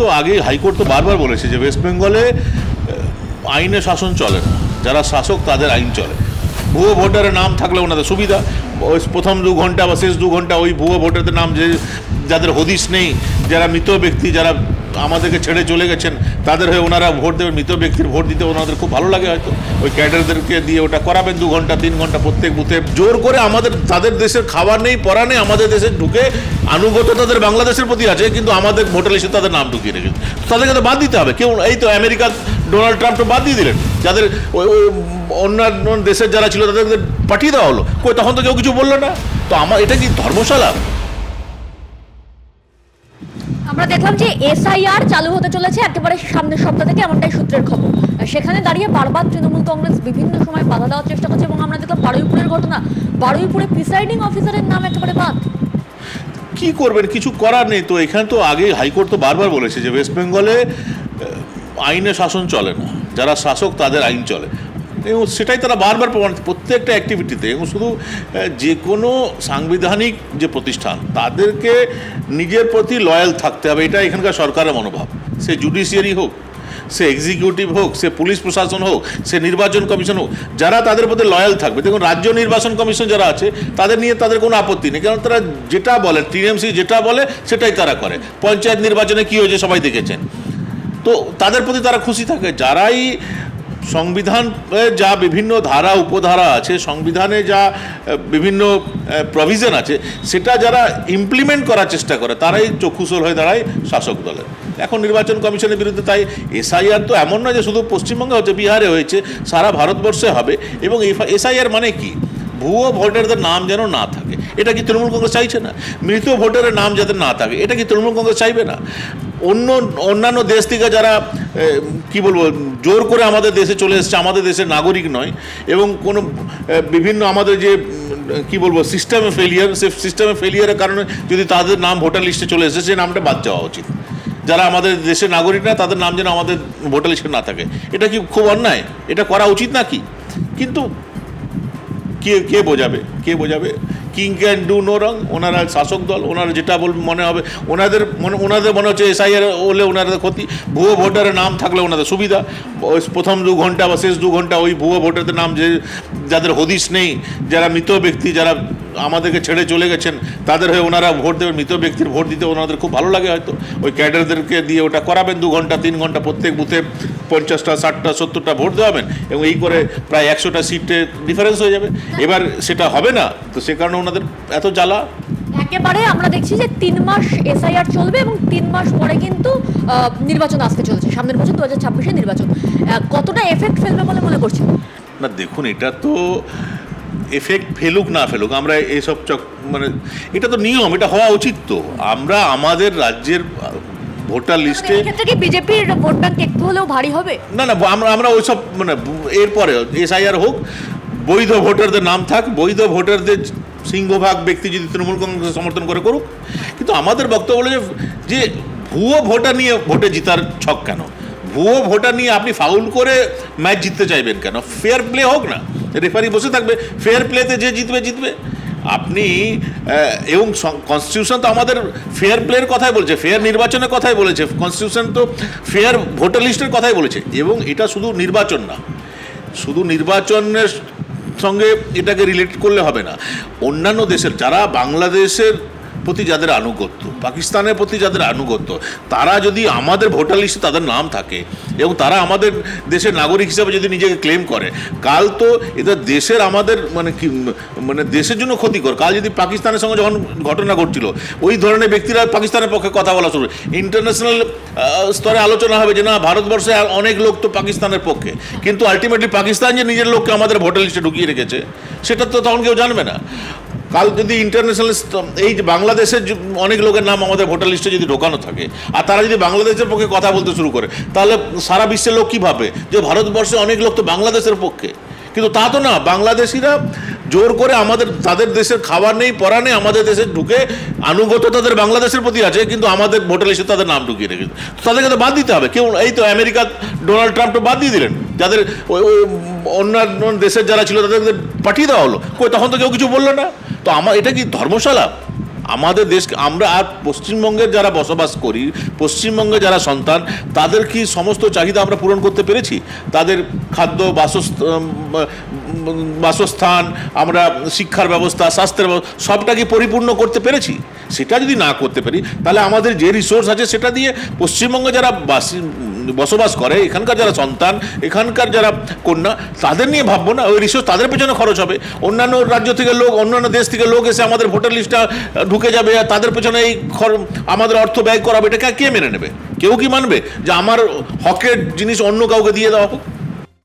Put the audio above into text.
তো আগে হাইকোর্ট তো বারবার বলেছে যে ওয়েস্ট বেঙ্গলে আইনে শাসন চলে না। যারা শাসক, তাদের আইন চলে। ভুয়ো ভোটারের নাম থাকলে ওনাদের সুবিধা। ওই প্রথম দু ঘণ্টা বা শেষ দু ঘণ্টা ওই ভুয়ো ভোটারদের নাম যে, যাদের হদিস নেই, যারা মৃত ব্যক্তি, যারা আমাদেরকে ছেড়ে চলে গেছেন, তাদের হয়ে ওনারা ভোট দেবেন, মৃত ব্যক্তির ভোট দিতে ওনাদের খুব ভালো লাগে হয়তো। ওই ক্যাডারদেরকে দিয়ে ওটা করাবেন দু ঘণ্টা, তিন ঘণ্টা প্রত্যেক বুথে। জোর করে আমাদের, তাদের দেশের খাবার নেই, পড়া নেই, আমাদের দেশে ঢুকে আনুগত তাদের বাংলাদেশের প্রতি আছে, কিন্তু আমাদের ভোটার লিস্টে তাদের নাম ঢুকিয়ে রেখেছে। তাদেরকে তো বাদ দিতে হবে। কেউ, এই তো আমেরিকা ডোনাল্ড ট্রাম্প তো বাদ দিয়ে দিলেন। যাদের অন্যান্য দেশের যারা ছিল তাদেরকে পাঠিয়ে দেওয়া হলো। কই, তখন তো কেউ কিছু বলল না। তো আমার এটা কি ধর্মশালা? আমরা দেখলাম যে এসআইআর চালু হতে চলেছে একেবারে সামনের সপ্তাহ থেকে এমনটাই সূত্রের খবর। সেখানে দাঁড়িয়ে বারবার তৃণমূল কংগ্রেস বিভিন্ন সময় বাধা দেওয়ার চেষ্টা করছে এবং আমরা দেখলাম বারুইপুরের ঘটনা। বারুইপুরে প্রিসাইডিং অফিসারের নাম একেবারে বাদ। কি করবেন? কিছু করার নেই তো। এখানে তো আগে হাইকোর্ট তো বারবার বলেছে যে ওয়েস্ট বেঙ্গলে আইনে শাসন চলে না। যারা শাসক তাদের আইন চলে। এবং সেটাই তারা বারবার প্রমাণ প্রত্যেকটা অ্যাক্টিভিটিতে এবং শুধু যে কোনো সাংবিধানিক যে প্রতিষ্ঠান, তাদেরকে নিজের প্রতি লয়াল থাকতে হবে। এটা এখানকার সরকারের মনোভাব। সে জুডিশিয়ারি হোক, সে এক্সিকিউটিভ হোক, সে পুলিশ প্রশাসন হোক, সে নির্বাচন কমিশন হোক, যারা তাদের প্রতি লয়াল থাকবে। দেখুন, রাজ্য নির্বাচন কমিশন যারা আছে, তাদের নিয়ে তাদের কোনো আপত্তি নেই। কারণ তারা যেটা বলে, টিএমসি যেটা বলে, সেটাই তারা করে। পঞ্চায়েত নির্বাচনে কী হয়েছে সবাই দেখেছেন। তো তাদের প্রতি তারা খুশি থাকে। যারাই সংবিধান যা বিভিন্ন ধারা, উপধারা আছে, সংবিধানে যা বিভিন্ন প্রভিশন আছে, সেটা যারা ইমপ্লিমেন্ট করার চেষ্টা করে, তারাই চক্ষুসল হয়ে দাঁড়ায় শাসক দলের। এখন নির্বাচন কমিশনের বিরুদ্ধে তাই এসআইআর তো এমন নয় যে শুধু পশ্চিমবঙ্গে হচ্ছে, বিহারে হয়েছে, সারা ভারতবর্ষে হবে, এবং এসআইআর মানে কি? ভুয়ো ভোটারদের নাম যেন না থাকে। এটা কি তৃণমূল কংগ্রেস চাইছে না? মৃত ভোটারের নাম যাতে না থাকে, এটা কি তৃণমূল কংগ্রেস চাইবে না? অন্য, অন্যান্য দেশ থেকে যারা কি বলব জোর করে আমাদের দেশে চলে এসেছে, আমাদের দেশের নাগরিক নয়, এবং কোনো বিভিন্ন আমাদের যে কি বলব সিস্টেমে ফেলিয়ার সে সিস্টেমে ফেলিয়ারের কারণে যদি তাদের নাম ভোটার লিস্টে চলে এসেছে, সে নামটা বাদ যাওয়া উচিত। যারা আমাদের দেশের নাগরিক না, তাদের নাম যেন আমাদের ভোটার লিস্টে না থাকে। এটা কি খুব অন্যায়? এটা করা উচিত নাকি? কিন্তু কে কে বোঝাবে? কে বোঝাবে? King can do no wrong ওনারা শাসক দল, ওনারা যেটা বল মনে হবে, ওনাদের মনে ওনাদের মনে হচ্ছে এসআইআর হলে ওনাদের ক্ষতি, ভুয়ো ভোটারের নাম থাকলে ওনাদের সুবিধা। প্রথম দু ঘণ্টা বা শেষ দু ঘণ্টা ওই ভুয়ো ভোটারদের নাম যে যাদের হদিস নেই, যারা মৃত ব্যক্তি, যারা আমাদেরকে ছেড়ে চলে গেছেন তাদের হয়ে ওনারা ভোট দেবেন মৃত ব্যক্তির ভোট দিতে ওনাদের খুব ভালো লাগে হয়তো। ওই ক্যাডারদেরকে দিয়ে ওটা করাবেন দু ঘণ্টা তিন ঘণ্টা প্রত্যেক বুথে পঞ্চাশটা ষাটটা সত্তরটা ভোট দেওয়াবেন এবং এই করে প্রায় একশোটা সিটে ডিফারেন্স হয়ে যাবে। এবার সেটা হবে না তো সে কারণে ওনাদের এত জ্বালা। একেবারে আমরা দেখছি যে তিন মাস এসআইআর চলবে এবং তিন মাস পরে কিন্তু নির্বাচন আসতে চলেছে। সামনের বছর দু হাজার ছাব্বিশে নির্বাচন। কতটা এফেক্ট ফেলবে বলে মনে করছেন? না দেখুন এটা তো এফেক্ট ফেলুক না ফেলুক আমরা এইসব চক মানে এটা তো নিয়ম এটা হওয়া উচিত তো। আমরা আমাদের রাজ্যের ভোটার লিস্টে কি বিজেপির ভোট ব্যাংক একটু হলেও ভারী হবে? না না আমরা আমরা ওইসব মানে এরপরে এসআইআর হোক বৈধ ভোটারদের নাম থাক বৈধ ভোটারদের সিংহভাগ ব্যক্তি যদি তৃণমূল কংগ্রেস সমর্থন করে করুক। কিন্তু আমাদের বক্তব্য হলো যে- যে ভুয়ো ভোটার নিয়ে ভোটে জিতার ছক কেন? ভুয়ো ভোটার নিয়ে আপনি ফাউল করে ম্যাচ জিততে চাইবেন কেন? ফেয়ার প্লে হোক না। রেফারি বসে থাকবে ফেয়ার প্লেতে যে জিতবে জিতবে। আপনি এবং কনস্টিটিউশন তো আমাদের ফেয়ার প্লের কথাই বলছে ফেয়ার নির্বাচনের কথাই বলেছে কনস্টিটিউশন তো ফেয়ার ভোটার লিস্টের কথাই বলেছে, এবং এটা শুধু নির্বাচন না। শুধু নির্বাচনের সঙ্গে এটাকে রিলেট করলে হবে না। অন্যান্য দেশের, যারা বাংলাদেশের প্রতি যাদের আনুগত্য, পাকিস্তানের প্রতি যাদের আনুগত্য, তারা যদি আমাদের ভোটার লিস্টে তাদের নাম থাকে এবং তারা আমাদের দেশের নাগরিক হিসাবে যদি নিজেকে ক্লেম করে, কাল তো এটা দেশের আমাদের মানে কি মানে দেশের জন্য ক্ষতিকর। কাল যদি পাকিস্তানের সঙ্গে যখন ঘটনা ঘটছিল, ওই ধরনের ব্যক্তিরা পাকিস্তানের পক্ষে কথা বলা শুরু ইন্টারন্যাশনাল স্তরে আলোচনা হবে যে না, ভারতবর্ষে অনেক লোক তো পাকিস্তানের পক্ষে। কিন্তু আলটিমেটলি পাকিস্তান যে নিজের লোককে আমাদের ভোটার লিস্টে ঢুকিয়ে রেখেছে, সেটা তো তখন কেউ জানবে না। কাল যদি ইন্টারন্যাশনাল এই যে বাংলাদেশের অনেক লোকের নাম আমাদের ভোটার লিস্টে যদি ঢোকানো থাকে, আর তারা যদি বাংলাদেশের পক্ষে কথা বলতে শুরু করে, তাহলে সারা বিশ্বের লোক কী ভাবে যে ভারতবর্ষে অনেক লোক তো বাংলাদেশের পক্ষে? কিন্তু তা তো না, বাংলাদেশিরা জোর করে আমাদের, তাদের দেশের খাবার নেই, পড়া নেই, আমাদের দেশে ঢুকে আনুগত তাদের বাংলাদেশের প্রতি আছে, কিন্তু আমাদের ভোটার লিস্টে তাদের নাম ঢুকিয়ে রেখেছে। তাদেরকে তো বাদ দিতে হবে। কেউ এই তো আমেরিকা ডোনাল্ড ট্রাম্প তো বাদ দিয়ে দিলেন। যাদের অন্যান্য দেশের যারা ছিল তাদেরকে পাঠিয়ে দেওয়া হলো। কই, তখন তো কেউ কিছু বলল না। তো আমার এটা কি ধর্মশালা? আমাদের দেশকে আমরা আর পশ্চিমবঙ্গের যারা বসবাস করি পশ্চিমবঙ্গে যারা সন্তান, তাদের কি সমস্ত চাহিদা আমরা পূরণ করতে পেরেছি? তাদের খাদ্য বাসস্থান বাসস্থান, আমরা শিক্ষার ব্যবস্থা, স্বাস্থ্যের ব্যবস্থা, সবটা কি পরিপূর্ণ করতে পেরেছি? সেটা যদি না করতে পারি, তাহলে আমাদের যে রিসোর্স আছে সেটা দিয়ে পশ্চিমবঙ্গে যারা বাসি বসবাস করে, এখানকার যারা সন্তান, এখানকার যারা কন্যা, তাদের নিয়ে ভাববো না। ওই রিসোর্স তাদের পেছনে খরচ হবে। অন্যান্য রাজ্য থেকে লোক, অন্যান্য দেশ থেকে লোক এসে আমাদের ভোটার লিস্টটা ঢুকে যাবে আর তাদের পেছনে এই আমাদের অর্থ ব্যয় করাবে। এটা কে মেনে নেবে? কেউ কি মানবে যে আমার হকের জিনিস অন্য কাউকে দিয়ে দেওয়া হোক?